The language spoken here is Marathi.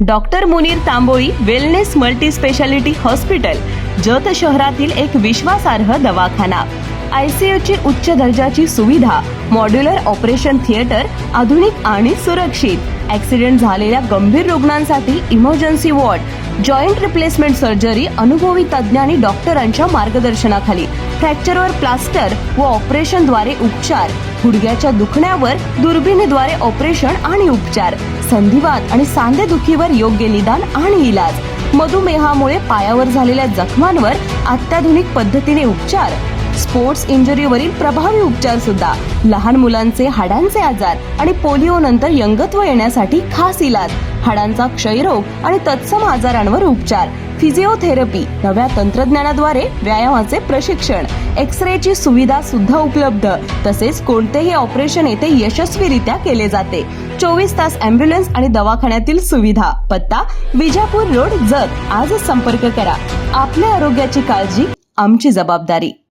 Doctor Munir Tamboli wellness multi speciality hospital Jat शहरातील एक विश्वासार्ह दवाखाना. आयसीयूची उच्च दर्जाची सुविधा मॉड्युलर ऑपरेशन थिएटर आधुनिक आणि सुरक्षित. ऍक्सिडेंट झालेल्या गंभीर रुग्णांसाठी emergency ward joint replacement surgery अनुभवी तज्ज्ञ आणि डॉक्टरांच्या मार्गदर्शनाखाली. फ्रॅक्चरवर प्लास्टर व ऑपरेशनद्वारे उपचार गुडघ्याच्या दुखण्यावर दुर्बिणीद्वारे ऑपरेशन आणि उपचार. संधिवात आणि सांधेदुखीवर योग्य निदान आणि इलाज. मधुमेहामुळे पायावर झालेल्या जखमांवर अत्याधुनिक पद्धतीने उपचार. स्पोर्ट्स इंजुरीवरील प्रभावी उपचार सुद्धा. लहान मुलांचे हाडांचे आजार आणि पोलिओ नंतर यंगत्व येण्यासाठी खास इलाज. हाडांचा क्षयरोग आणि तत्सम आजारांवर उपचार. फिजिओथेरपी नव्या तंत्रज्ञानाद्वारे व्यायामाचे प्रशिक्षण एक्स ची सुविधा सुद्धा उपलब्ध. तसेच कोणतेही ऑपरेशन येथे यशस्वीरित्या केले जाते. चोवीस तास अँब्युलन्स आणि दवाखान्यातील सुविधा. पत्ता विजापूर रोड जत. आजच संपर्क करा. आपल्या आरोग्याची काळजी आमची जबाबदारी.